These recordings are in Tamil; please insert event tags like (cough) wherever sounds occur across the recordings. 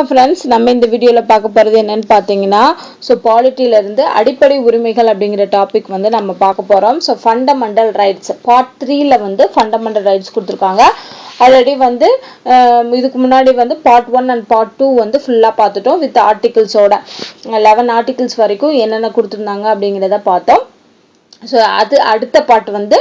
ஃப்ரெண்ட்ஸ் நம்ம இந்த வீடியோவில் பார்க்க போகிறது என்னன்னு பார்த்தீங்கன்னா ஸோ பாலிட்டியிலேருந்து அடிப்படை உரிமைகள் அப்படிங்கிற டாபிக் வந்து நம்ம பார்க்க போகிறோம் ஸோ ஃபண்டமெண்டல் ரைட்ஸ் பார்ட் த்ரீயில் வந்து ஃபண்டமெண்டல் ரைட்ஸ் கொடுத்துருக்காங்க. ஆல்ரெடி வந்து இதுக்கு முன்னாடி வந்து part one and part two வந்து ஃபுல்லாக பார்த்துட்டோம் வித் ஆர்டிகிள்ஸோட லெவன் ஆர்டிகிள்ஸ் வரைக்கும் என்னென்ன கொடுத்துருந்தாங்க அப்படிங்கிறத பார்த்தோம். ஸோ அது அடுத்த பாட்டு வந்து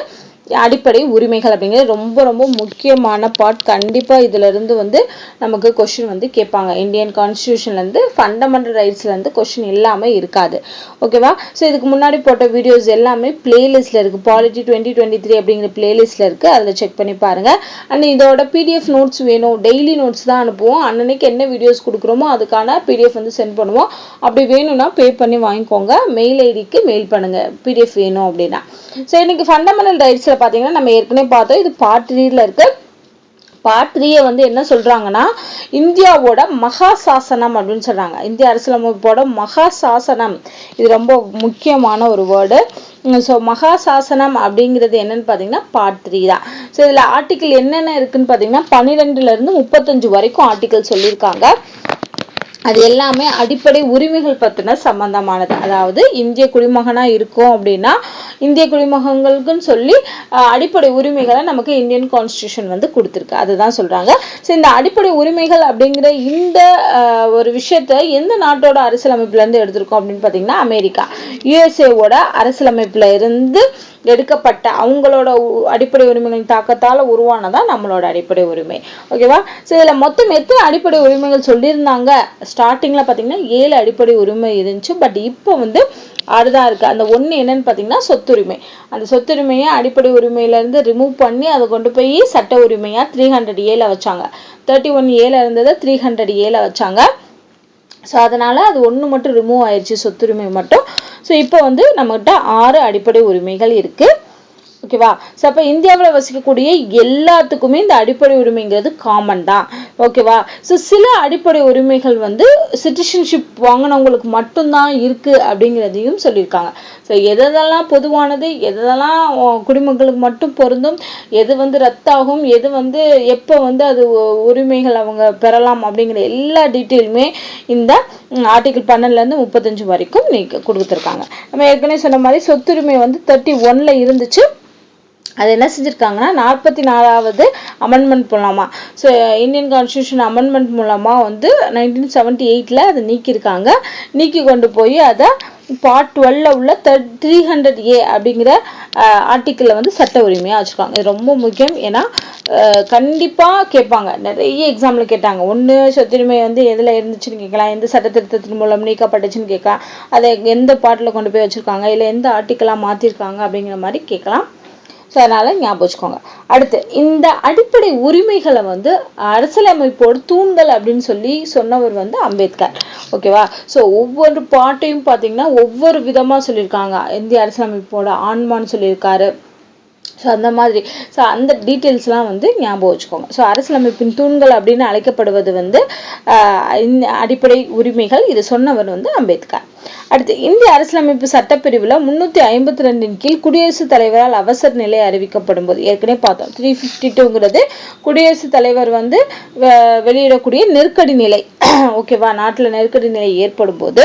அடிப்படை உரிமைகள் அப்படிங்கிறது ரொம்ப ரொம்ப முக்கியமான பார்ட் கண்டிப்பாக இதிலிருந்து வந்து நமக்கு கொஷின் வந்து கேட்பாங்க. இந்தியன் கான்ஸ்டியூஷன்லேருந்து ஃபண்டமெண்டல் ரைட்ஸ்லேருந்து கொஷின் இல்லாமல் இருக்காது. ஓகேவா ஸோ இதுக்கு முன்னாடி போட்ட வீடியோஸ் எல்லாமே பிளேலிஸ்ட்டில் இருக்குது பாலிட்டி டுவெண்ட்டி டுவெண்ட்டி த்ரீ அப்படிங்கிற பிளேலிஸ்ட்டில் இருக்குது அதில் செக் பண்ணி பாருங்கள் அண்ட் இதோட பிடிஎஃப் நோட்ஸ் வேணும். டெய்லி நோட்ஸ் தான் அனுப்புவோம். அன்னன்னைக்கு என்ன வீடியோஸ் கொடுக்குறோமோ அதுக்கான பிடிஎஃப் வந்து சென்ட் பண்ணுவோம். அப்படி வேணும்னா பே பண்ணி வாங்கிக்கோங்க. மெயில் ஐடிக்கு மெயில் பண்ணுங்கள் பிடிஎஃப் வேணும் அப்படின்னா. ஸோ இன்றைக்கி ஃபண்டமெண்டல் ரைட்ஸில் பார்த்தீங்கன்னா நம்ம ஏற்கனவே பார்த்தோம் இது பார்ட் த்ரீல இருக்கு. பார்ட் த்ரீயை வந்து என்ன சொல்கிறாங்கன்னா இந்தியாவோட மகா சாசனம் அப்படின்னு சொல்கிறாங்க இந்திய அரசியலமைப்போட மகா சாசனம் இது ரொம்ப முக்கியமான ஒரு வேர்டு ஸோ மகா சாசனம் அப்படிங்கிறது என்னன்னு பார்த்தீங்கன்னா பார்ட் த்ரீ தான். ஸோ இதில் ஆர்டிக்கிள் என்னென்ன இருக்குன்னு பார்த்தீங்கன்னா பன்னிரெண்டுலேருந்து முப்பத்தஞ்சு வரைக்கும் ஆர்டிக்கிள் சொல்லியிருக்காங்க. அது எல்லாமே அடிப்படை உரிமைகள் பற்றின சம்பந்தமானது. அதாவது இந்திய குடிமகனாக இருக்கோம் அப்படின்னா இந்திய குடிமகங்களுக்குன்னு சொல்லி அடிப்படை உரிமைகளை நமக்கு இந்தியன் கான்ஸ்டியூஷன் வந்து கொடுத்துருக்கு. அதுதான் சொல்கிறாங்க ஸோ இந்த அடிப்படை உரிமைகள் அப்படிங்கிற இந்த ஒரு விஷயத்த எந்த நாட்டோட அரசியலமைப்புலேருந்து எடுத்திருக்கோம் அப்படின்னு பார்த்தீங்கன்னா அமெரிக்கா. யுஎஸ்ஏவோட அரசியலமைப்பில் இருந்து எடுக்கப்பட்ட அவங்களோட உ- அடிப்படை உரிமைகளின் தாக்கத்தால் உருவானதான் நம்மளோட அடிப்படை உரிமை. ஓகேவா? ஸோ இதில் மொத்தம் எத்தனை அடிப்படை உரிமைகள் சொல்லியிருந்தாங்க? ஸ்டார்டிங்கில் பார்த்தீங்கன்னா ஏழு அடிப்படை உரிமை இருந்துச்சு. பட் இப்போ வந்து அதுதான் இருக்குது அந்த ஒன்று என்னன்னு பார்த்தீங்கன்னா சொத்துரிமை. அந்த சொத்துரிமையை அடிப்படை உரிமையிலேருந்து ரிமூவ் பண்ணி அதை கொண்டு போய் சட்ட உரிமையாக த்ரீ ஹண்ட்ரட் ஏல வச்சாங்க. தேர்ட்டி ஒன் ஏல இருந்ததை த்ரீ ஹண்ட்ரட் ஏல வச்சாங்க. ஸோ அதனால் அது ஒன்று மட்டும் ரிமூவ் ஆயிடுச்சு சொத்துரிமை மட்டும். ஸோ இப்போ வந்து நம்மகிட்ட ஆறு அடிப்படை உரிமைகள் இருக்குது ஓகேவா ஸோ அப்போ இந்தியாவில் வசிக்கக்கூடிய எல்லாத்துக்குமே இந்த அடிப்படை உரிமைங்கிறது காமன் தான். ஓகேவா ஸோ சில அடிப்படை உரிமைகள் வந்து சிட்டிசன்ஷிப் வாங்கினவங்களுக்கு மட்டும்தான் இருக்கு அப்படிங்கிறதையும் சொல்லியிருக்காங்க. ஸோ எதெல்லாம் பொதுவானது எதெல்லாம் குடிமக்களுக்கு மட்டும் பொருந்தும் எது வந்து ரத்தாகும் எது வந்து எப்போ வந்து அது உ- உரிமைகள் அவங்க பெறலாம் அப்படிங்கிற எல்லா டீட்டெயிலுமே இந்த ஆர்டிகிள் பன்னெண்டுலேருந்து முப்பத்தஞ்சு வரைக்கும் நீங்கள் கொடுத்துருக்காங்க. நம்ம ஏற்கனவே சொன்ன மாதிரி சொத்துரிமை வந்து தேர்ட்டி ஒன்ல இருந்துச்சு. அது என்ன செஞ்சுருக்காங்கன்னா நாற்பத்தி நாலாவது அமெண்ட்மெண்ட் மூலமாக ஸோ இந்தியன் கான்ஸ்டியூஷன் அமெண்ட்மெண்ட் மூலமாக வந்து நைன்டீன் செவன்டி எயிட்டில் அதை நீக்கியிருக்காங்க. நீக்கி கொண்டு போய் அதை பார்ட் டுவெல்ல உள்ள தேர்ட் த்ரீ ஹண்ட்ரட் ஏ அப்படிங்கிற ஆர்டிக்கிளில் வந்து சட்ட உரிமையாக வச்சுருக்காங்க. இது ரொம்ப முக்கியம். ஏன்னா கண்டிப்பாக கேட்பாங்க. நிறைய எக்ஸாமில் கேட்டாங்க. ஒன்று சொத்துரிமை வந்து எதில் இருந்துச்சுன்னு கேட்கலாம். எந்த சட்ட திருத்தத்தின் மூலம் நீக்கப்பட்டுச்சுன்னு கேட்கலாம். அதை எந்த பாட்டில் கொண்டு போய் வச்சுருக்காங்க? இல்லை எந்த ஆர்டிக்கலாக மாற்றிருக்காங்க அப்படிங்கிற மாதிரி கேட்கலாம். ஸோ அதனால ஞாபகம் வச்சுக்கோங்க. அடுத்து இந்த அடிப்படை உரிமைகளை வந்து அரசியலமைப்போட தூண்கள் அப்படின்னு சொல்லி சொன்னவர் வந்து அம்பேத்கர். ஓகேவா ஸோ ஒவ்வொரு பாட்டையும் பார்த்தீங்கன்னா ஒவ்வொரு விதமா சொல்லியிருக்காங்க. இந்திய அரசியலமைப்போட ஆன்மான்னு சொல்லியிருக்காரு. ஸோ அந்த மாதிரி. ஸோ அந்த டீட்டெயில்ஸ்லாம் வந்து ஞாபகம் வச்சுக்கோங்க. ஸோ அரசியலமைப்பின் தூண்கள் அப்படின்னு அழைக்கப்படுவது வந்து அடிப்படை உரிமைகள். இது சொன்னவர் வந்து அம்பேத்கர். அடுத்து இந்திய அரசியலமைப்பு சட்டப்பிரிவில் முன்னூத்தி ஐம்பத்தி ரெண்டின் கீழ் குடியரசுத் தலைவரால் அவசர நிலை அறிவிக்கப்படும் போது ஏற்கனவே பார்த்தோம். த்ரீ ஃபிஃப்டி டூங்கிறது குடியரசுத் தலைவர் வந்து வெ- வெளியிடக்கூடிய நெருக்கடி நிலை. (clears throat) ஓகேவா நாட்டில் நெருக்கடி நிலை ஏற்படும் போது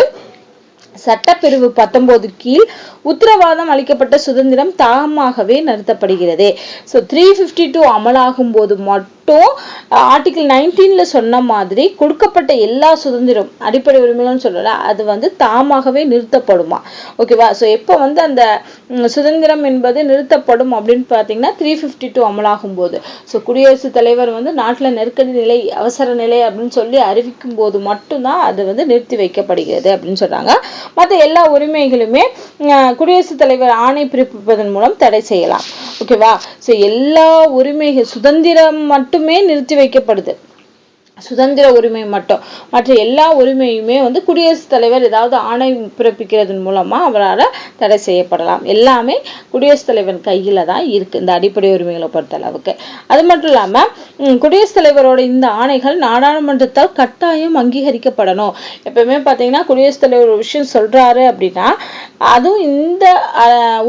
சட்டப்பிரிவு பத்தொன்பது கீழ் உத்தரவாதம் அளிக்கப்பட்ட சுதந்திரம் தாமாகவே நிறுத்தப்படுகிறது. ஸோ த்ரீ ஃபிஃப்டி டூ அமலாகும் போது மட்டும் ஆர்டிகிள் நைன்டீன்ல சொன்ன மாதிரி கொடுக்கப்பட்ட எல்லா சுதந்திரம் அடிப்படை உரிமைகள்னு சொல்லல அது வந்து தாமாகவே நிறுத்தப்படுமா? ஓகேவா ஸோ எப்போ வந்து அந்த சுதந்திரம் என்பது நிறுத்தப்படும் அப்படின்னு பார்த்தீங்கன்னா த்ரீ ஃபிஃப்டி டூ அமலாகும் போது ஸோ குடியரசுத் தலைவர் வந்து நாட்டில் நெருக்கடி நிலை அவசர நிலை அப்படின்னு சொல்லி அறிவிக்கும் போது மட்டும்தான் அது வந்து நிறுத்தி வைக்கப்படுகிறது அப்படின்னு சொல்றாங்க. மற்ற எல்லா உரிமைகளுமே அஹ், குடியரசுத் தலைவர் ஆணை பிறப்பிப்பதன் மூலம் தடை செய்யலாம். ஓகேவா ஸோ எல்லா உரிமைகள் சுதந்திரம் மட்டுமே நிறுத்தி வைக்கப்படுது. சுதந்திர உரிமை மட்டும். மற்ற எல்லா உரிமையுமே வந்து குடியரசுத் தலைவர் ஏதாவது ஆணை பிறப்பிக்கிறதன் மூலமாக அவரால் தடை செய்யப்படலாம். எல்லாமே குடியரசுத் தலைவன் கையில் தான் இருக்குது இந்த அடிப்படை உரிமைகளை பொறுத்த அளவுக்கு. அது மட்டும் இல்லாமல் குடியரசுத் தலைவரோட இந்த ஆணைகள் நாடாளுமன்றத்தால் கட்டாயம் அங்கீகரிக்கப்படணும். எப்பவுமே பார்த்தீங்கன்னா குடியரசுத் தலைவர் ஒரு விஷயம் சொல்கிறாரு அப்படின்னா அதுவும் இந்த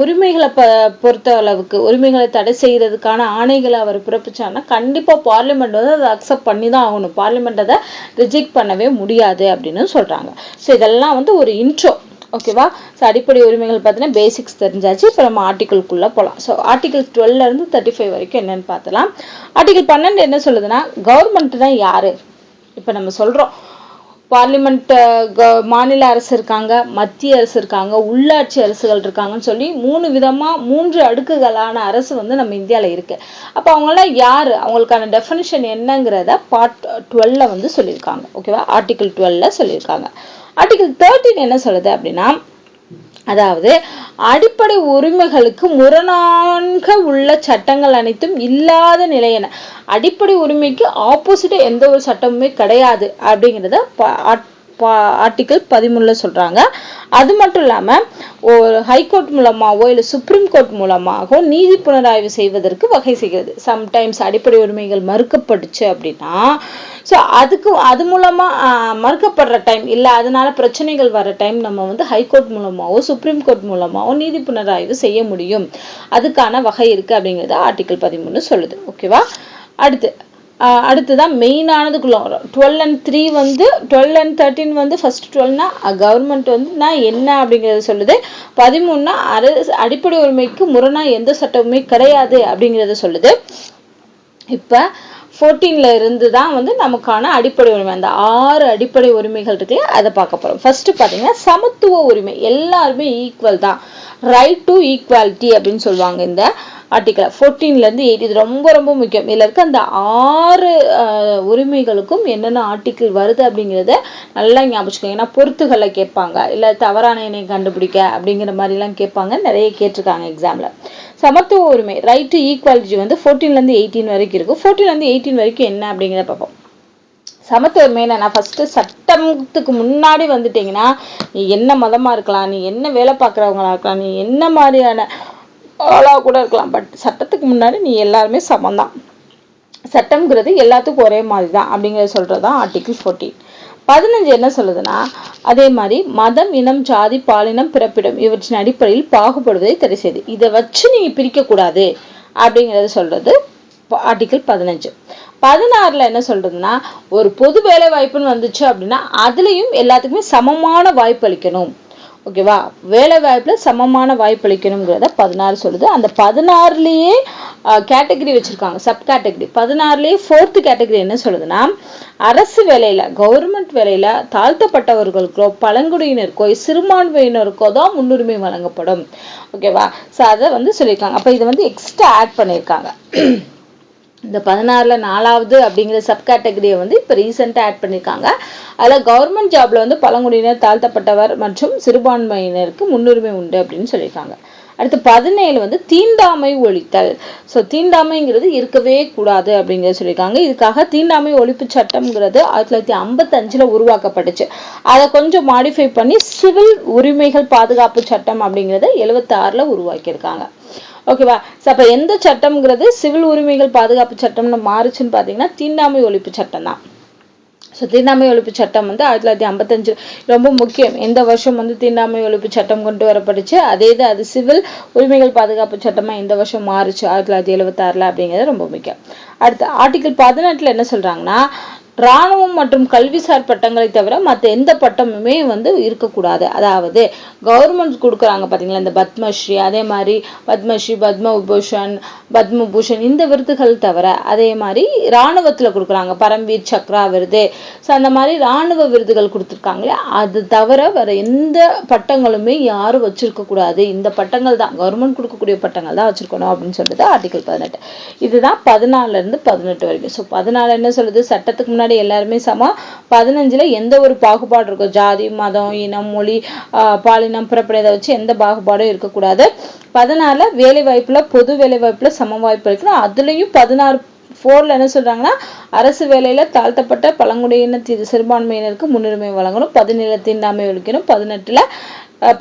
உரிமைகளை ப பொறுத்த அளவுக்கு உரிமைகளை தடை செய்கிறதுக்கான ஆணைகளை அவர் பிறப்பிச்சாருன்னா கண்டிப்பாக பார்லிமெண்ட் வந்து அதை அக்செப்ட் பண்ணி தான் ஆகணும். பார்லிமெண்ட் அதை ரிஜெக்ட் பண்ணவே முடியாது அப்படின்னு சொல்றாங்க. ஸோ இதெல்லாம் வந்து ஒரு இன்ட்ரோ ஓகேவா ஸோ அடிப்படை உரிமைகள் பார்த்தீங்கன்னா பேசிக்ஸ் தெரிஞ்சாச்சு. இப்போ நம்ம ஆர்டிக்கிள்குள்ளே போகலாம் ஸோ ஆர்டிகல் டுவெல்லேருந்து தேர்ட்டி ஃபைவ் வரைக்கும் என்னன்னு பார்த்தலாம். ஆர்டிகல் பன்னெண்டு என்ன சொல்லுதுன்னா கவர்மெண்ட் தான் யாரு? இப்போ நம்ம சொல்கிறோம் பார்லிமெண்ட் மாநில அரசு இருக்காங்க மத்திய அரசு இருக்காங்க உள்ளாட்சி அரசுகள் இருக்காங்கன்னு சொல்லி மூணு விதமாக மூன்று அடுக்குகளான அரசு வந்து நம்ம இந்தியாவில் இருக்குது அப்போ அவங்களாம் யார்? அவங்களுக்கான டெஃபினிஷன் என்னங்கிறத பார்ட் டுவெல்ல வந்து சொல்லியிருக்காங்க. ஓகேவா ஆர்டிகிள் டுவெல்ல சொல்லியிருக்காங்க. ஆர்டிகிள் தேர்ட்டின் என்ன சொல்லுது அப்படின்னா அதாவது அடிப்படை உரிமைகளுக்கு முரணாக உள்ள சட்டங்கள் அனைத்தும் இல்லாத நிலையென அடிப்படை உரிமைக்கு ஆப்போசிட்டா எந்த ஒரு சட்டமுமே கிடையாது அப்படிங்கிறத ஆர்டிக்கிள் பதிமூணுல சொல்கிறாங்க அது மட்டும் இல்லாமல் ஒரு ஹைகோர்ட் மூலமாகவோ இல்லை சுப்ரீம் கோர்ட் மூலமாகவோ நீதி புனராய்வு செய்வதற்கு வகை செய்கிறது. சம்டைம்ஸ் அடிப்படை உரிமைகள் மறுக்கப்பட்டுச்சு அப்படின்னா ஸோ அதுக்கு அது மூலமாக மறுக்கப்படுற டைம் இல்லை அதனால பிரச்சனைகள் வர டைம் நம்ம வந்து ஹைகோர்ட் மூலமாகவோ சுப்ரீம் கோர்ட் மூலமாகவோ நீதி புனராய்வு செய்ய முடியும். அதுக்கான வகை இருக்குது அப்படிங்கிறது ஆர்டிக்கிள் பதிமூணு சொல்லுது. ஓகேவா அடுத்து அடுத்ததான் மெயினானதுக்குள்ள வரும். டுவெல் அண்ட் த்ரீ வந்து டுவெல் அண்ட் தேர்ட்டின் வந்து ஃபர்ஸ்ட் டுவெல்னா கவர்மெண்ட் வந்து நான் என்ன அப்படிங்கிறத சொல்லுது. பதிமூணுனா அரசு அடிப்படை உரிமைக்கு முரணா எந்த சட்டமுமே கிடையாது அப்படிங்கிறத சொல்லுது. இப்போ ஃபோர்டீன்ல இருந்து தான் வந்து நமக்கான அடிப்படை உரிமை. அந்த ஆறு அடிப்படை உரிமைகள் இருக்கு அதை பார்க்க போறோம். ஃபர்ஸ்ட் பார்த்தீங்கன்னா சமத்துவ உரிமை. எல்லாருமே ஈக்குவல் தான். ரைட் டு ஈக்குவாலிட்டி அப்படின்னு சொல்லுவாங்க இந்த ஆர்டிக்கல் ஃபோர்டீன்லேருந்து எயிட் இது ரொம்ப ரொம்ப முக்கியம். இதில் இருக்க அந்த ஆறு உரிமைகளுக்கும் என்னென்ன ஆர்டிக்கிள் வருது அப்படிங்கிறத நல்லா ஞாபகம் ஏன்னா பொறுத்துகளை கேட்பாங்க. இல்லை தவறான இணை கண்டுபிடிக்க அப்படிங்கிற மாதிரிலாம் கேட்பாங்க. நிறைய கேட்டிருக்காங்க எக்ஸாமில் சமத்துவ உரிமை ரைட் டு ஈக்குவாலிட்டி வந்து ஃபோர்டீன்லேருந்து எயிட்டீன் வரைக்கும் இருக்கும் ஃபோர்டீன்லேருந்து எயிட்டீன் வரைக்கும் என்ன அப்படிங்கிறத பார்ப்போம். சமத்துவ உரிமை நான் ஃபஸ்ட்டு சட்டத்துக்கு முன்னாடி வந்துட்டீங்கன்னா நீ என்ன மதமாக இருக்கலாம் நீ என்ன வேலை பார்க்குறவங்களா இருக்கலாம் நீ என்ன மாதிரியான ஆளாக கூட இருக்கலாம். பட் சட்டத்துக்கு முன்னாடி நீ எல்லாருமே சமம் தான் சட்டம்ங்கிறது எல்லாத்துக்கும் ஒரே மாதிரி தான் அப்படிங்கிறத சொல்கிறது தான் ஆர்டிகிள் ஃபோர்டீன் பதினஞ்சு என்ன சொல்லுதுன்னா அதே மாதிரி மதம் இனம் ஜாதி பாலினம் பிறப்பிடம் இவற்றின் அடிப்படையில் பாகுபடுவதை தடை செய்து. இதை வச்சு நீங்கள் பிரிக்கக்கூடாது அப்படிங்கிறத சொல்கிறது ஆர்டிகிள் பதினஞ்சு. பதினாறில் என்ன சொல்கிறதுன்னா ஒரு பொது வேலை வாய்ப்புன்னு வந்துச்சு அப்படின்னா அதுலேயும் எல்லாத்துக்குமே சமமான வாய்ப்பு அளிக்கணும். ஓகேவா வேலை வாய்ப்பில் சமமான வாய்ப்பு அளிக்கணுங்கிறத பதினாறு சொல்லுது. அந்த பதினாறுலயே கேட்டகரி வச்சிருக்காங்க சப் கேட்டகரி பதினாறுலயே ஃபோர்த்து கேட்டகரி என்ன சொல்லுதுன்னா அரசு வேலையில கவர்மெண்ட் வேலையில தாழ்த்தப்பட்டவர்களுக்கோ பழங்குடியினருக்கோ சிறுபான்மையினருக்கோ தான் முன்னுரிமை வழங்கப்படும். ஓகேவா ஸோ அதை வந்து சொல்லியிருக்காங்க. அப்போ இதை வந்து எக்ஸ்ட்ரா ஆட் பண்ணியிருக்காங்க. இந்த பதினாறுல நாலாவது அப்படிங்கிற சப் கேட்டகரியை வந்து இப்போ ரீசெண்டாக ஆட் பண்ணியிருக்காங்க அதில் கவர்மெண்ட் ஜாப்ல வந்து பழங்குடியினர் தாழ்த்தப்பட்டவர் மற்றும் சிறுபான்மையினருக்கு முன்னுரிமை உண்டு அப்படின்னு சொல்லியிருக்காங்க. அடுத்து பதினேழு வந்து தீண்டாமை ஒழித்தல். ஸோ தீண்டாமைங்கிறது இருக்கவே கூடாது அப்படிங்கிறத சொல்லியிருக்காங்க. இதுக்காக தீண்டாமை ஒழிப்பு சட்டம்ங்கிறது ஆயிரத்தி தொள்ளாயிரத்தி ஐம்பத்தஞ்சில் உருவாக்கப்பட்டுச்சு. அதை கொஞ்சம் மாடிஃபை பண்ணி சிவில் உரிமைகள் பாதுகாப்பு சட்டம் அப்படிங்கிறத எழுபத்தி உருவாக்கியிருக்காங்க. ஓகேவா அப்ப எந்த சட்டம்ங்கிறது சிவில் உரிமைகள் பாதுகாப்பு சட்டம்னு மாறுச்சுன்னு பாத்தீங்கன்னா தீண்டாமை ஒழிப்பு சட்டம் தான் ஸோ தீண்டாமை ஒழிப்பு சட்டம் வந்து ஆயிரத்தி தொள்ளாயிரத்தி ஐம்பத்தஞ்சு ரொம்ப முக்கியம். எந்த வருஷம் வந்து தீண்டாமை ஒழிப்பு சட்டம் கொண்டு வரப்பட்டுச்சு? அதே இது அது சிவில் உரிமைகள் பாதுகாப்பு சட்டமா இந்த வருஷம் மாறுச்சு ஆயிரத்தி தொள்ளாயிரத்தி எழுபத்தாறுல அப்படிங்கிறது ரொம்ப முக்கியம். அடுத்து ஆர்டிகிள் பதினெட்டுல என்ன சொல்றாங்கன்னா இராணுவம் மற்றும் கல்விசார் பட்டங்களை தவிர மற்ற எந்த பட்டமுமே வந்து இருக்கக்கூடாது. அதாவது கவர்மெண்ட் கொடுக்குறாங்க பார்த்தீங்களா இந்த பத்மஸ்ரீ அதே மாதிரி பத்மஸ்ரீ பத்ம விபூஷன் பத்மபூஷன் இந்த விருதுகள் தவிர அதே மாதிரி இராணுவத்தில் கொடுக்குறாங்க. பரம்வீர் சக்ரா விருது ஸோ அந்த மாதிரி இராணுவ விருதுகள் கொடுத்துருக்காங்களே அது தவிர வேறு எந்த பட்டங்களுமே யாரும் வச்சுருக்கக்கூடாது. இந்த பட்டங்கள் தான் கவர்மெண்ட் கொடுக்கக்கூடிய பட்டங்கள் தான் வச்சுருக்கணும் அப்படின்னு சொல்லிட்டு ஆர்டிகல் பதினெட்டு. இதுதான் பதினாலிருந்து பதினெட்டு வரைக்கும். ஸோ பதினாலு என்ன சொல்லுது? சட்டத்துக்கு முன்னாடி எல்லாருமே சமம் பதினஞ்சுல எந்த ஒரு பாகுபாடு இருக்கும் ஜாதி மதம் இனம் மொழி பாலினம் பிறப்படையதை வச்சு எந்த பாகுபாடும் இருக்கக்கூடாது. பதினாறுல வேலை வாய்ப்பில் பொது வேலை வாய்ப்பில் சம வாய்ப்பு இருக்கணும் அதுலயும் பதினாறு ஃபோர்ல என்ன சொல்றாங்கன்னா அரசு வேலையில தாழ்த்தப்பட்ட பழங்குடியின சிறுபான்மையினருக்கு முன்னுரிமை வழங்கணும் பதினேழு தீண்டாமை ஒழிக்கணும் பதினெட்டுல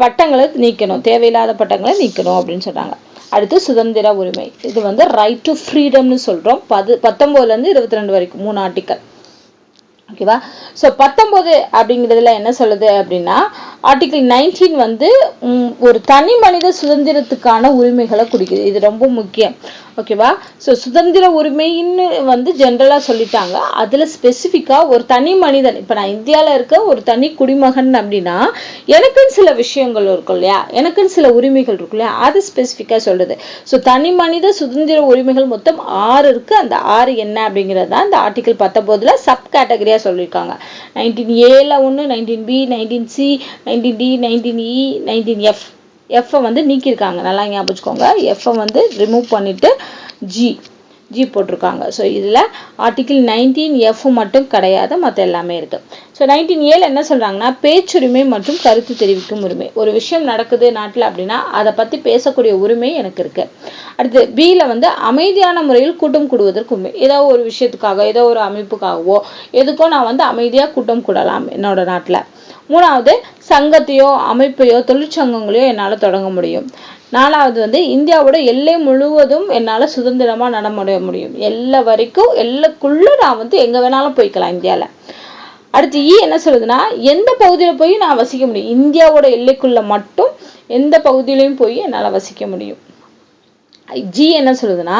பட்டங்களை நீக்கணும் தேவையில்லாத பட்டங்களை நீக்கணும் அப்படின்னு சொல்றாங்க. அடுத்து சுதந்திர உரிமை. இது வந்து ரைட் டு ஃப்ரீடம்னு சொல்றோம். பது பத்தொம்போதுலேருந்து இருபத்தி ரெண்டு வரைக்கும் மூணு ஆர்டிக்கல் ஓகேவா? ஸோ பத்தொன்பது அப்படிங்கிறதுல என்ன சொல்லுது அப்படின்னா ஆர்டிகிள் நைன்டீன் வந்து ஒரு தனி மனித சுதந்திரத்துக்கான உரிமைகளை குறிக்குது. இது ரொம்ப முக்கியம். ஓகேவா? ஸோ சுதந்திர உரிமைன்னு வந்து ஜென்ரலாக சொல்லிட்டாங்க. அதில் ஸ்பெசிஃபிக்காக ஒரு தனி மனிதன் இப்போ நான் இந்தியாவில் இருக்க ஒரு தனி குடிமகன் அப்படின்னா எனக்குன்னு சில விஷயங்கள் இருக்கும் இல்லையா? எனக்குன்னு சில உரிமைகள் இருக்கும் இல்லையா? அது ஸ்பெசிஃபிக்காக சொல்லுது ஸோ தனி மனித சுதந்திர உரிமைகள் மொத்தம் ஆறு இருக்கு. அந்த ஆறு என்ன அப்படிங்கிறது தான் இந்த ஆர்டிகிள் பத்தொம்போதில் சப் கேட்டகரியாக சொல்லியிருக்காங்க நைன்டீன் ஏல ஒன்று nineteen B nineteen C nineteen D nineteen E nineteen F F I வந்து நீக்கியிருக்காங்க. நல்லா ஞாபகம் வச்சுக்கோங்க. எஃப்ஐ வந்து ரிமூவ் பண்ணிவிட்டு ஜி ஜி போட்டிருக்காங்க. ஸோ இதில் ஆர்டிக்கிள் நைன்டீன் எஃப் மட்டும் கிடையாது. மற்ற எல்லாமே இருக்குது ஸோ நைன்டீன் ஏல என்ன சொல்கிறாங்கன்னா பேச்சுரிமை மற்றும் கருத்து தெரிவிக்கும் உரிமை. ஒரு விஷயம் நடக்குது நாட்டில் அப்படின்னா அதை பற்றி பேசக்கூடிய உரிமை எனக்கு இருக்குது அடுத்து பியில் வந்து அமைதியான முறையில் கூட்டம் கூடுவதற்கு உண்மை ஏதோ ஒரு விஷயத்துக்காக ஏதோ ஒரு அமைப்புக்காகவோ எதுக்கோ நான் வந்து அமைதியாக கூட்டம் கூடலாம் என்னோட நாட்டில். மூணாவது சங்கத்தையோ அமைப்பையோ தொழிற்சங்கங்களையோ என்னால் தொடங்க முடியும். நாலாவது வந்து இந்தியாவோட எல்லை முழுவதும் என்னால் சுதந்திரமாக நடமுடைய முடியும். எல்லை வரைக்கும் எல்லைக்குள்ளே நான் வந்து எங்கே வேணாலும் போய்க்கலாம் இந்தியாவில் அடுத்து ஈ என்ன சொல்லுதுன்னா எந்த பகுதியில் போய் நான் வசிக்க முடியும். இந்தியாவோட எல்லைக்குள்ளே மட்டும் எந்த பகுதியிலையும் போய் என்னால் வசிக்க முடியும். ஜி என்ன சொல்லுதுன்னா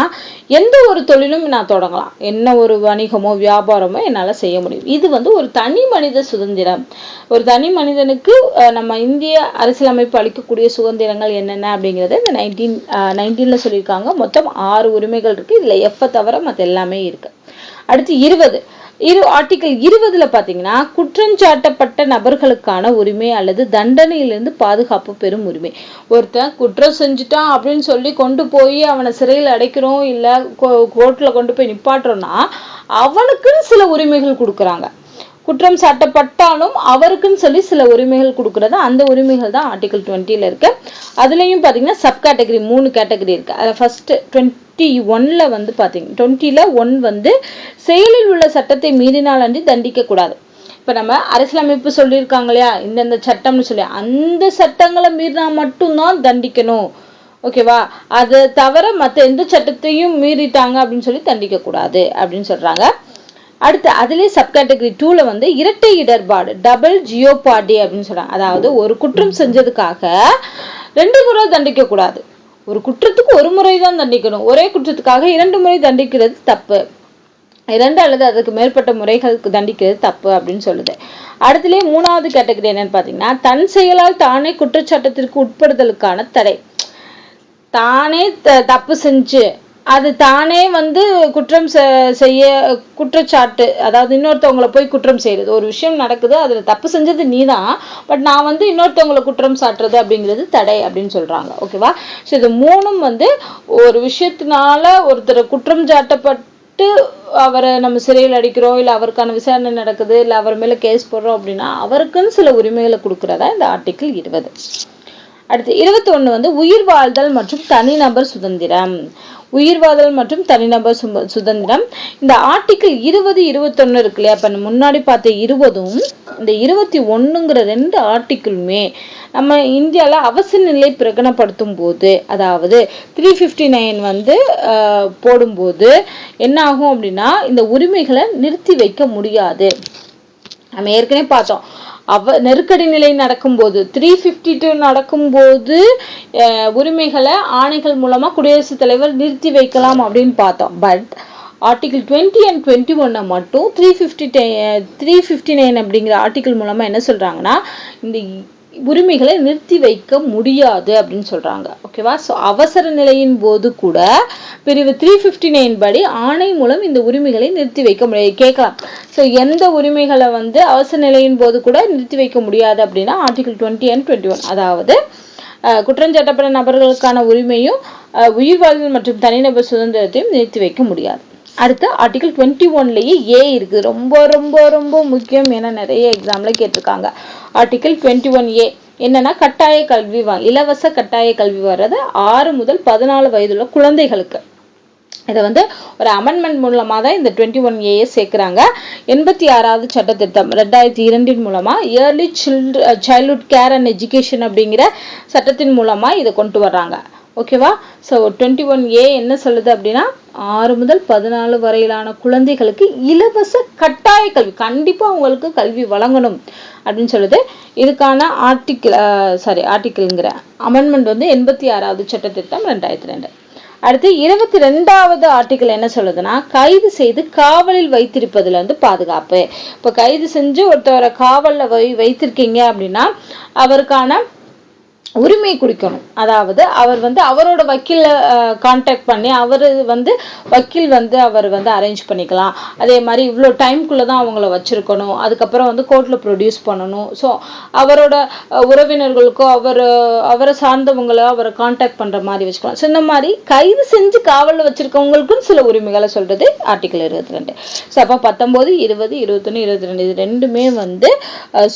எந்த ஒரு தொழிலும் நான் தொடங்கலாம். என்ன ஒரு வணிகமோ வியாபாரமோ என்னால் செய்ய முடியும். இது வந்து ஒரு தனி மனித சுதந்திரம். ஒரு தனி மனிதனுக்கு நம்ம இந்திய அரசியலமைப்பு அளிக்கக்கூடிய சுதந்திரங்கள் என்னென்ன அப்படிங்கிறத இந்த நைன்டீன் நைன்டீனில் சொல்லியிருக்காங்க. மொத்தம் ஆறு உரிமைகள் இருக்குது இதில் எஃப்பை தவிர மற்ற எல்லாமே இருக்குது அடுத்து இருபது. இரு ஆர்டிகல் இருபதுல பாத்தீங்கன்னா குற்றஞ்சாட்டப்பட்ட நபர்களுக்கான உரிமை அல்லது தண்டனையிலிருந்து பாதுகாப்பு பெறும் உரிமை. ஒருத்தன் குற்றம் செஞ்சுட்டான் அப்படின்னு சொல்லி கொண்டு போய் அவனை சிறையில் அடைக்கிறோம் இல்லை கோ கோர்ட்டில் கொண்டு போய் நிப்பாட்டுறோம்னா அவனுக்குன்னு சில உரிமைகள் கொடுக்குறாங்க. குற்றம் சாட்டப்பட்டாலும் அவருக்குன்னு சொல்லி சில உரிமைகள் கொடுக்குறது. அந்த உரிமைகள் தான் ஆர்டிகல் டுவெண்ட்டியில் இருக்குது அதுலேயும் பார்த்தீங்கன்னா சப் கேட்டகரி மூணு கேட்டகரி இருக்குது அதில் ஃபஸ்ட்டு டுவெண்ட்டி ஒனில் வந்து பார்த்தீங்க டுவெண்ட்டியில் ஒன் வந்து செயலில் உள்ள சட்டத்தை மீறினால் அன்றி தண்டிக்க கூடாது. இப்போ நம்ம அரசியலமைப்பு சொல்லியிருக்காங்க இல்லையா? இந்தந்த சட்டம்னு சொல்லி. அந்த சட்டங்களை மீறினா மட்டும்தான் தண்டிக்கணும். ஓகேவா அதை தவிர மற்ற எந்த சட்டத்தையும் மீறிட்டாங்க அப்படின்னு சொல்லி தண்டிக்கக்கூடாது அப்படின்னு சொல்கிறாங்க அடுத்து அதுலேயே சப்கேட்டகரி டூவில் வந்து இரட்டை இடர்பாடு டபுள் ஜியோபாடி அப்படின்னு சொல்கிறாங்க அதாவது ஒரு குற்றம் செஞ்சதுக்காக ரெண்டு முறை தண்டிக்க கூடாது. ஒரு குற்றத்துக்கு ஒரு முறை தான் தண்டிக்கணும். ஒரே குற்றத்துக்காக இரண்டு முறை தண்டிக்கிறது தப்பு. இரண்டு அல்லது அதுக்கு மேற்பட்ட முறைகளுக்கு தண்டிக்கிறது தப்பு அப்படின்னு சொல்லுது. அடுத்துலேயே மூணாவது கேட்டகரி என்னன்னு பார்த்தீங்கன்னா தன் செயலால் தானே குற்றச்சாட்டத்திற்கு உட்படுதலுக்கான தடை. தானே த- தப்பு செஞ்சு அது தானே வந்து குற்றம் செ- செய்ய குற்றச்சாட்டு. அதாவது இன்னொருத்தவங்களை போய் குற்றம் செய்யறது. ஒரு விஷயம் நடக்குது அதுல தப்பு செஞ்சது நீதான் பட் நான் வந்து இன்னொருத்தவங்களை குற்றம் சாட்டுறது அப்படிங்கிறது தடை அப்படின்னு சொல்றாங்க. ஓகேவா? ஸோ இது மூணும் வந்து ஒரு விஷயத்தினால ஒருத்தர் குற்றம் சாட்டப்பட்டு அவரை நம்ம சிறையில் அடிக்கிறோம் இல்லை அவருக்கான விசாரணை நடக்குது இல்லை அவர் மேல கேஸ் போடுறோம் அப்படின்னா அவருக்குன்னு சில உரிமைகளை கொடுக்கறதா இந்த ஆர்டிக்கிள் இருபது. அடுத்து இருபத்தி ஒண்ணு வந்து உயிர் வாழ்தல் மற்றும் தனிநபர் சுதந்திரம். உயிர்வாதல் மற்றும் தனிநபர் சுதந்திரம். இந்த ஆர்டிக்கிள் இருபது இருபத்தொன்னு இருக்கு இல்லையா? இப்ப முன்னாடி பார்த்த இருபதும் இந்த இருபத்தி ஒண்ணுங்கிற ரெண்டு ஆர்டிக்கிளுமே நம்ம இந்தியால அவசர நிலை பிரகடனப்படுத்தும் போது அதாவது த்ரீ ஃபிஃப்டி நைன் வந்து ஆஹ், போடும்போது என்ன ஆகும் அப்படின்னா இந்த உரிமைகளை நிறுத்தி வைக்க முடியாது. நம்ம ஏற்கனவே பார்த்தோம். அவ நெருக்கடி நிலை நடக்கும்போது த்ரீ ஃபிஃப்டி டூ நடக்கும்போது உரிமைகளை ஆணைகள் மூலமாக குடியரசுத் தலைவர் நிறுத்தி வைக்கலாம் அப்படின்னு பார்த்தோம். But article twenty and twenty ஒன்னை மட்டும் three fifty three fifty nine அப்படிங்கிற ஆர்டிக்கிள் மூலமாக என்ன சொல்கிறாங்கன்னா இந்த உரிமைகளை நிறுத்தி வைக்க முடியாது அப்படின்னு சொல்கிறாங்க ஓகேவா ஸோ அவசர நிலையின் போது கூட பிரிவு த்ரீ ஃபிஃப்டி நைன் படி ஆணை மூலம் இந்த உரிமைகளை நிறுத்தி வைக்க முடியாது. கேட்கலாம். ஸோ எந்த உரிமைகளை வந்து அவசர நிலையின் போது கூட நிறுத்தி வைக்க முடியாது அப்படின்னா article twenty and twenty one அதாவது குற்றஞ்சாட்டப்பட்ட நபர்களுக்கான உரிமையும் உயிர் வாழ்தல் மற்றும் தனிநபர் சுதந்திரத்தையும் நிறுத்தி வைக்க முடியாது. அடுத்து ஆர்டிகல் டுவெண்ட்டி ஒன்லேயே ஏ இருக்குது ரொம்ப ரொம்ப ரொம்ப முக்கியம் என நிறைய எக்ஸாம்ல கேட்டிருக்காங்க. ஆர்டிகல் டுவெண்ட்டி ஒன் ஏ என்னன்னா கட்டாய கல்வி வா இலவச கட்டாய கல்வி வர்றது ஆறு முதல் பதினாலு வயதுள்ள குழந்தைகளுக்கு. இதை வந்து ஒரு அமெண்ட்மெண்ட் மூலமாக தான் இந்த டுவெண்ட்டி ஒன் ஏஏ சேர்க்குறாங்க. எண்பத்தி ஆறாவது சட்டத்திட்டம் ரெண்டாயிரத்தி இரண்டின் மூலமாக early child childhood care and education அப்படிங்கிற சட்டத்தின் மூலமாக இதை கொண்டு வர்றாங்க. ஓகேவா? ஸோ டுவெண்ட்டி ஒன் ஏ என்ன சொல்லுது அப்படின்னா ஆறு முதல் பதினாலு வரையிலான குழந்தைகளுக்கு இலவச கட்டாய கல்வி கண்டிப்பாக அவங்களுக்கு கல்வி வழங்கணும் அப்படின்னு சொல்லுது. இதுக்கான ஆர்டிக்கிள் சாரி ஆர்டிக்கிள்ங்கிற அமெண்ட்மெண்ட் வந்து எண்பத்தி ஆறாவது சட்டத்திட்டம் ரெண்டாயிரத்தி ரெண்டு. அடுத்து இருபத்தி ரெண்டாவது ஆர்டிக்கிள் என்ன சொல்லுதுன்னா கைது செய்து காவலில் வைத்திருப்பதுல வந்து பாதுகாப்பு. இப்போ கைது செஞ்சு ஒருத்தவரை காவலில் வை வைத்திருக்கீங்க அப்படின்னா அவருக்கான உரிமை குறிக்கணும். அதாவது அவர் வந்து அவரோட வக்கீல காண்டாக்ட் பண்ணி அவர் வந்து வக்கீல் வந்து அவர் வந்து அரேஞ்ச் பண்ணிக்கலாம். அதே மாதிரி இவ்வளோ டைம்குள்ளே தான் அவங்கள வச்சுருக்கணும். அதுக்கப்புறம் வந்து கோர்ட்டில் ப்ரொடியூஸ் பண்ணணும். ஸோ அவரோட உறவினர்களுக்கோ அவர் அவரை சார்ந்தவங்களோ அவரை காண்டாக்ட் பண்ணுற மாதிரி வச்சுக்கலாம். ஸோ இந்த மாதிரி கைது செஞ்சு காவலில் வச்சுருக்கவங்களுக்கும் சில உரிமைகளை சொல்கிறது ஆர்டிக்கல் இருபத்தி ரெண்டு ஸோ அப்போ பத்தொம்போது இருபது இருபத்தொன்று இருபத்தி ரெண்டு இது ரெண்டுமே வந்து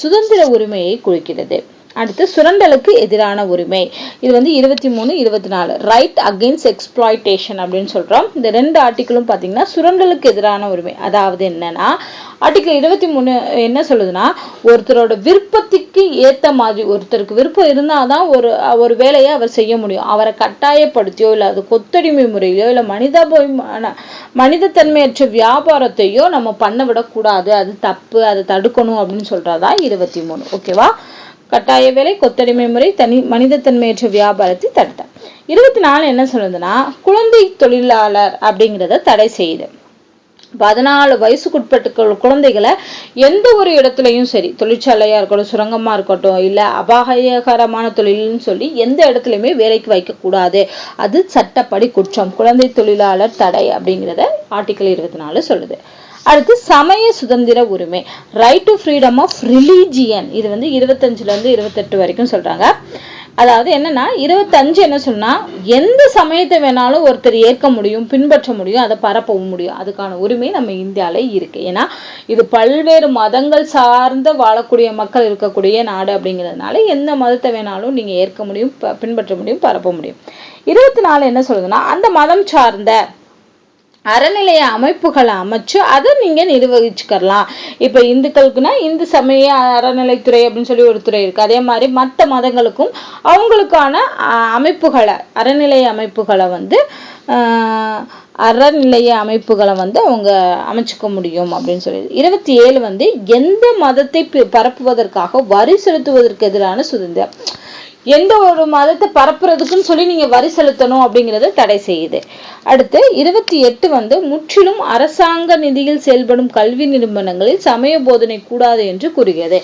சுதந்திர உரிமையை குறிக்கிறது. அடுத்து சுரண்டலுக்கு எதிரான உரிமை. இது வந்து இருபத்தி மூணு இருபத்தி நாலு. ரைட் அகெயின்ஸ்ட் எக்ஸ்ப்ளாய்டேஷன் அப்படின்னு சொல்றோம். இந்த ரெண்டு ஆர்டிக்கிளும் பார்த்தீங்கன்னா சுரண்டலுக்கு எதிரான உரிமை. அதாவது என்னன்னா ஆர்டிக்கிள் இருபத்தி மூணு என்ன சொல்லுதுன்னா ஒருத்தரோட விருப்பத்துக்கு ஏத்த மாதிரி ஒருத்தருக்கு விருப்பம் இருந்தாதான் ஒரு ஒரு வேலையை அவர் செய்ய முடியும். அவரை கட்டாயப்படுத்தியோ இல்லை அது கொத்தடிமை முறையிலோ இல்லை மனிதாபிமான மனிதத்தன்மையற்ற வியாபாரத்தையோ நம்ம பண்ண விடக்கூடாது. அது தப்பு அதை தடுக்கணும் அப்படின்னு சொல்றதா இருபத்தி மூணு. ஓகேவா கட்டாய வேலை கொத்தடிமை முறை தனி மனிதத்தன்மையற்ற வியாபாரத்தை தடுத்தார். இருபத்தி நாலு என்ன சொல்லுதுன்னா குழந்தை தொழிலாளர் அப்படிங்கிறத தடை செய்யுது. பதினாலு வயசுக்குட்பட்டு குழந்தைகளை எந்த ஒரு இடத்துலையும் சரி தொழிற்சாலையா இருக்கட்டும் சுரங்கமா இருக்கட்டும் இல்ல அபாயகரமான தொழில்னு சொல்லி எந்த இடத்துலையுமே வேலைக்கு வைக்கக்கூடாது அது சட்டப்படி குற்றம். குழந்தை தொழிலாளர் தடை அப்படிங்கிறத ஆர்டிக்கல் இருபத்தி நாலு சொல்லுது. அடுத்து சமய சுதந்திர உரிமை right to freedom of religion இது வந்து இருபத்தஞ்சுலேருந்து இருபத்தெட்டு வரைக்கும் சொல்கிறாங்க அதாவது என்னன்னா இருபத்தஞ்சு என்ன சொன்னா எந்த சமயத்தை வேணாலும் ஒருத்தர் ஏற்க முடியும் பின்பற்ற முடியும் அதை பரப்பவும் முடியும். அதுக்கான உரிமை நம்ம இந்தியால இருக்கு. ஏன்னா இது பல்வேறு மதங்கள் சார்ந்த வாழக்கூடிய மக்கள் இருக்கக்கூடிய நாடு அப்படிங்கிறதுனால எந்த மதத்தை வேணாலும் நீங்க ஏற்க முடியும் ப- பின்பற்ற முடியும் பரப்ப முடியும். இருபத்தி நாலு என்ன சொல்லுதுன்னா அந்த மதம் சார்ந்த அறநிலைய அமைப்புகளை அமைச்சு அதை நீங்க நிர்வகிச்சுக்கலாம் இப்ப இந்துக்களுக்குன்னா இந்து சமய அறநிலைத்துறை அப்படின்னு சொல்லி ஒரு துறை இருக்கு. அதே மாதிரி மற்ற மதங்களுக்கும் அவங்களுக்கான அஹ், அமைப்புகளை அறநிலைய அமைப்புகளை வந்து ஆஹ், அறநிலைய அமைப்புகளை வந்து அவங்க அமைச்சுக்க முடியும் அப்படின்னு சொல்லி இருபத்தி ஏழு வந்து எந்த மதத்தை பரப்புவதற்காக வரி செலுத்துவதற்கு எதிரான சுதந்திரம். எந்த ஒரு மதத்தை பரப்புறதுக்குன்னு சொல்லி நீங்கள் வரி செலுத்தணும் அப்படிங்கறத தடை செய்யுது. அடுத்து இருபத்தி எட்டு வந்து முற்றிலும் அரசாங்க நிதியில் செயல்படும் கல்வி நிறுவனங்களில் சமய போதனை கூடாது என்று கூறுகிறது.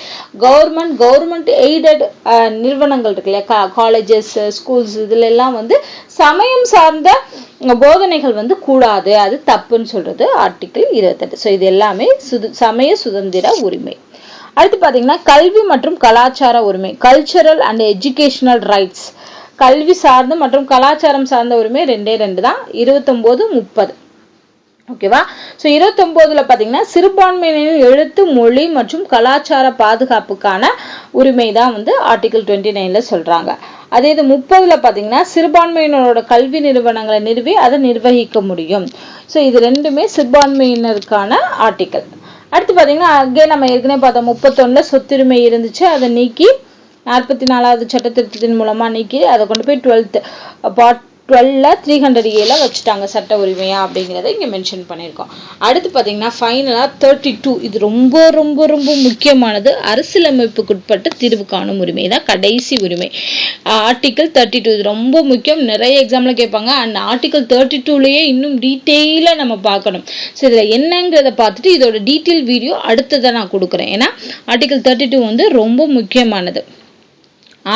கவர்மெண்ட் கவர்மெண்ட் எய்டட் நிறுவனங்கள் இருக்கு இல்லையா? காலேஜஸ் ஸ்கூல்ஸ் இதுல எல்லாம் வந்து சமயம் சார்ந்த போதனைகள் வந்து கூடாது. அது தப்புன்னு சொல்றது ஆர்டிக்கிள் இருபத்தெட்டு ஸோ இது எல்லாமே சுது சமய சுதந்திர உரிமை. அடுத்து பார்த்தீங்கன்னா கல்வி மற்றும் கலாச்சார உரிமை கல்ச்சரல் அண்ட் எஜுகேஷனல் ரைட்ஸ் கல்வி சார்ந்த மற்றும் கலாச்சாரம் சார்ந்த உரிமை ரெண்டே ரெண்டு தான். இருபத்தொம்போது முப்பது. ஓகேவா ஸோ இருபத்தொம்போதுல பார்த்தீங்கன்னா சிறுபான்மையினரின் எழுத்து மொழி மற்றும் கலாச்சார பாதுகாப்புக்கான உரிமை தான் வந்து ஆர்டிகல் டுவெண்ட்டி நைனில் சொல்கிறாங்க அதே இது முப்பதுல பார்த்தீங்கன்னா சிறுபான்மையினரோட கல்வி நிறுவனங்களை நிறுவி அதை நிர்வகிக்க முடியும். ஸோ இது ரெண்டுமே சிறுபான்மையினருக்கான ஆர்டிக்கல் அடுத்து பார்த்தீங்கன்னா அங்கே நம்ம ஏற்கனவே பார்த்தோம் முப்பத்தொன்னில் சொத்துரிமை இருந்துச்சு. அதை நீக்கி நாற்பத்தி நாலாவது சட்ட திருத்தத்தின் மூலமா நீக்கி அதை கொண்டு போய் டுவெல்த்து பார்ட் டுவெல்ல த்ரீ ஹண்ட்ரட் ஏல வச்சுட்டாங்க சட்ட உரிமையா அப்படிங்கிறத இங்கே மென்ஷன் பண்ணியிருக்கோம். அடுத்து பார்த்தீங்கன்னா ஃபைனலாக தேர்ட்டி டூ இது ரொம்ப ரொம்ப ரொம்ப முக்கியமானது. அரசியலமைப்புக்குட்பட்ட தீர்வு காணும் உரிமை தான் கடைசி உரிமை. ஆர்டிக்கல் தேர்ட்டி டூ இது ரொம்ப முக்கியம். நிறைய எக்ஸாமில் கேட்பாங்க. அண்ட் ஆர்டிக்கல் தேர்ட்டி டூலேயே இன்னும் டீட்டெயிலாக நம்ம பார்க்கணும். ஸோ இதில் என்னங்கிறத பார்த்துட்டு இதோட டீட்டெயில் வீடியோ அடுத்ததை நான் கொடுக்குறேன். ஏன்னா ஆர்டிக்கல் தேர்ட்டி டூ வந்து ரொம்ப முக்கியமானது.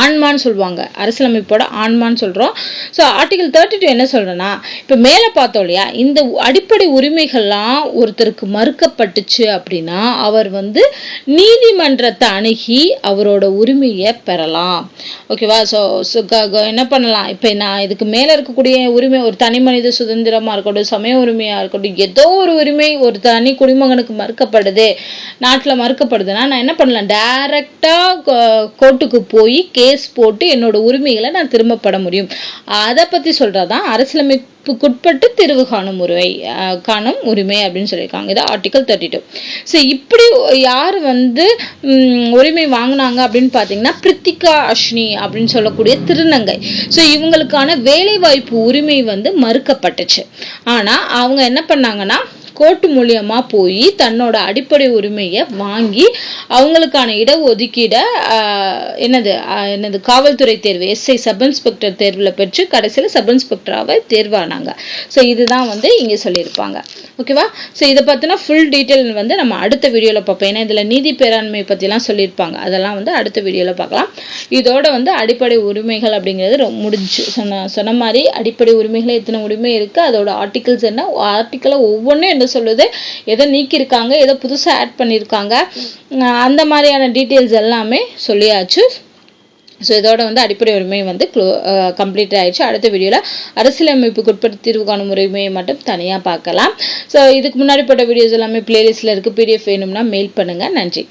ஆன்மான்னு சொல்லுவாங்க. அரசியலமைப்போட ஆன்மான்னு சொல்கிறோம் ஸோ ஆர்டிகல் தேர்ட்டி டூ என்ன சொல்கிறேன்னா இப்போ மேலே பார்த்தோம் இல்லையா இந்த அடிப்படை உரிமைகள்லாம் ஒருத்தருக்கு மறுக்கப்பட்டுச்சு அப்படின்னா அவர் வந்து நீதிமன்றத்தை அணுகி அவரோட உரிமையை பெறலாம். ஓகேவா ஸோ என்ன பண்ணலாம்? இப்போ நான் இதுக்கு மேலே இருக்கக்கூடிய உரிமை ஒரு தனி மனித சுதந்திரமாக இருக்கட்டும் சமய உரிமையாக இருக்கட்டும் ஏதோ ஒரு உரிமை ஒரு தனி குடிமகனுக்கு மறுக்கப்படுது நாட்டில் மறுக்கப்படுதுன்னா நான் என்ன பண்ணலாம்? டைரெக்டாக கோர்ட்டுக்கு போய் கே கேஸ் போட்டு என்னோட உரிமைகளை நான் திரும்பப்பட முடியும். அதை பத்தி சொல்றதான் அரசியலமைப்புக்குட்பட்டு தெரிவு காணும் உரிமை காணும் உரிமை அப்படின்னு சொல்லியிருக்காங்க. இது ஆர்டிகல் தேர்ட்டி டூ ஸோ இப்படி யார் வந்து உரிமை வாங்கினாங்க அப்படின்னு பார்த்தீங்கன்னா பிரித்திகா அஷ்னி அப்படின்னு சொல்லக்கூடிய திருநங்கை. ஸோ இவங்களுக்கான வேலைவாய்ப்பு உரிமை வந்து மறுக்கப்பட்டுச்சு. ஆனால் அவங்க என்ன பண்ணாங்கன்னா கோர்ட்டு மூலியமா போய் தன்னோட அடிப்படை உரிமையை வாங்கி அவங்களுக்கான இடஒதுக்கீடை என்னது என்னது காவல்துறை தேர்வு எஸ்ஐ சப் இன்ஸ்பெக்டர் தேர்வில் பெற்று கடைசியில் சப் இன்ஸ்பெக்டராக தேர்வானாங்க. ஸோ இதுதான் வந்து இங்கே சொல்லியிருப்பாங்க. ஓகேவா ஸோ இதை பற்றினா ஃபுல் டீட்டெயில் வந்து நம்ம அடுத்த வீடியோவில் பார்ப்போம். ஏன்னா இதில் நீதி பேராண்மை பற்றிலாம் சொல்லியிருப்பாங்க. அதெல்லாம் வந்து அடுத்த வீடியோவில் பார்க்கலாம். இதோட வந்து அடிப்படை உரிமைகள் அப்படிங்கிறது ரொம்ப முடிஞ்சு சொன்ன சொன்ன மாதிரி அடிப்படை உரிமைகள் எத்தனை உரிமை இருக்குது அதோட ஆர்டிகிள்ஸ் என்ன ஆர்டிக்கிளை ஒவ்வொன்றும் என்ன சொல்லுது எதை நீக்கியிருக்காங்க எதை புதுசாக ஆட் பண்ணியிருக்காங்க. அந்த மாதிரியான டீட்டெயில்ஸ் எல்லாமே சொல்லியாச்சு. ஸோ இதோட வந்து அடிப்படை உரிமை வந்து க்ளோ கம்ப்ளீட் ஆயிடுச்சு. அடுத்த வீடியோவில் அரசியலமைப்புக்கு உட்பட்டு தீர்வு காணும் உரிமையை மட்டும் தனியாக பார்க்கலாம். ஸோ இதுக்கு முன்னாடி போட்ட வீடியோஸ் எல்லாமே பிளேலிஸ்ட்டில் இருக்குது பிடிஎஃப் வேணும்னா மெயில் பண்ணுங்கள் நன்றி.